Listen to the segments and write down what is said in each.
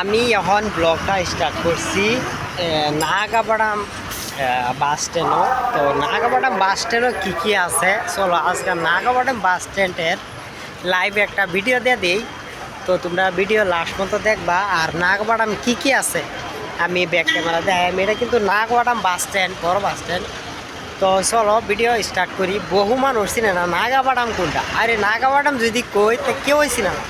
আমি এখন ব্লগটা স্টার্ট করছি এ, নাগাবাড়াম বাস স্ট্যান্ডও তো নাগাবাড়াম বাস স্ট্যান্ডও কী কী আছে? চলো আজকে নাগাবাড়াম বাস স্ট্যান্ডের লাইভ একটা ভিডিও দিয়ে দিই। তো তোমরা ভিডিও লাস্ট মতো দেখবা। আর নাগবাড়াম কী কী আছে? আমি ব্যাক ক্যামেরা দেখাই। আমি এটা কিন্তু নাগবাড়াম বাস স্ট্যান্ড বড় বাস স্ট্যান্ড তো চলো ভিডিও স্টার্ট করি। বহু মানুষ চিনে না নাগাবাড়াম কোনটা। আরে নাগাবাড়াম যদি কই তো কেউ চিনে না।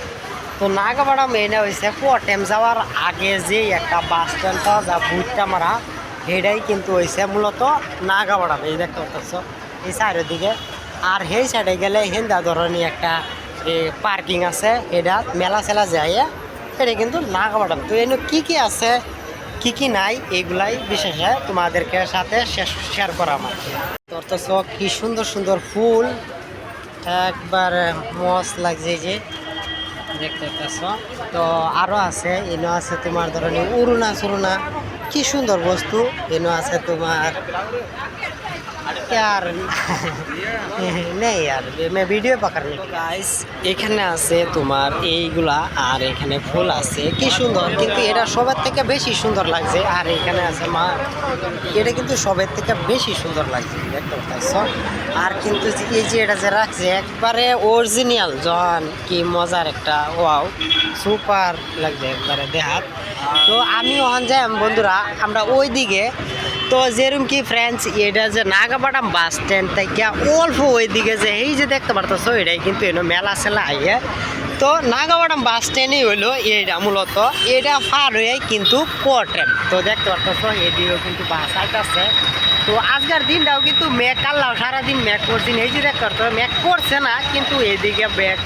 তো নাগাবাড়াম এনে হয়েছে কোয়াটেম যাওয়ার আগে যে একটা বাস স্ট্যান্ড পাওয়া যায় বুটটা মারা সেটাই কিন্তু হয়েছে মূলত নাগাবাড়াম এই দেখতে পাচ্ছ, এই সাইডের দিকে। আর সেই সাইডে গেলে হিন্দা ধরনের একটা পার্কিং আছে। এটা মেলা সেলা যায় এটা কিন্তু নাগাবাড়াম তো এনে কি কি আছে, কি কি নাই, এগুলাই বিশেষে তোমাদেরকে সাথে শেয়ার করা আমার। চোখ কি সুন্দর সুন্দর ফুল, একবার মস লাগছে যে। দেখতে পাচ্ছ। তো আরও আছে, এনো আছে তোমার ধরনের উড়ুনা চুরুনা কি সুন্দর বস্তু, এনো আছে তোমার यार। নেই আর আমি ভিডিও পাকারি গাইস এখানে আছে তোমার এইগুলা, আর এখানে ফুল আছে। কি সুন্দর, কিন্তু এটা সবার থেকে বেশি সুন্দর লাগছে। আর এখানে আছে মা, এটা কিন্তু সবার থেকে বেশি সুন্দর লাগছে, দেখতে পাচ্ছ? আর কিন্তু এই যে এটা যে রাখছে, একবারে অরিজিনাল জন, কি মজার একটা ওয়াও সুপার লাগছে একবারে দেহাত তো আমি ওখান যাই, বন্ধুরা, আমরা ওই দিকে তো যেরকম কি ফ্রেন্ডস এটা যে নাগাবাটাম বাস স্ট্যান্ড থেকে অল্প ওই দিকে যে, এই যে দেখতে পারতেছো, এটাই কিন্তু এনো মেলা সেলা আইয়ে। তো নাগাবাটাম বাস স্ট্যান্ডই হইল এইটা মূলত। এটা পার হয়ে কিন্তু কোয়ার্টেম তো দেখতে পারতেছো, এদিকেও কিন্তু বাস আছে তো আজকের দিনটাও কিন্তু মেঘ কাল্লাও সারাদিন মেঘ করছেন এই যে দেখতে পারতো মেঘ করছে না, কিন্তু এদিকে মেঘ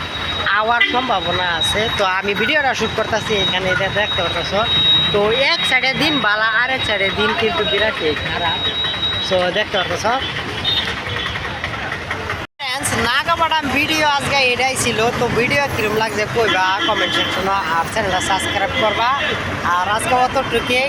আওয়ার সম্ভাবনা আছে। তো আমি ভিডিওটা শ্যুট করতেছি এখানে, এটা দেখতে পারতেছো। তো এক সাইডে দিন বালা আর এক সাইডে দিন কিন্তু বিরাট খারাপ। সো দেখতে পারতেছ? নাগাবাডাম ভিডিও আজকে এটাই ছিল। তো ভিডিও কিরম লাগছে কইবা কমেন্ট সেকশনে আর চ্যানেলটা সাবস্ক্রাইব করবা। আর আজকে অতটুকুই।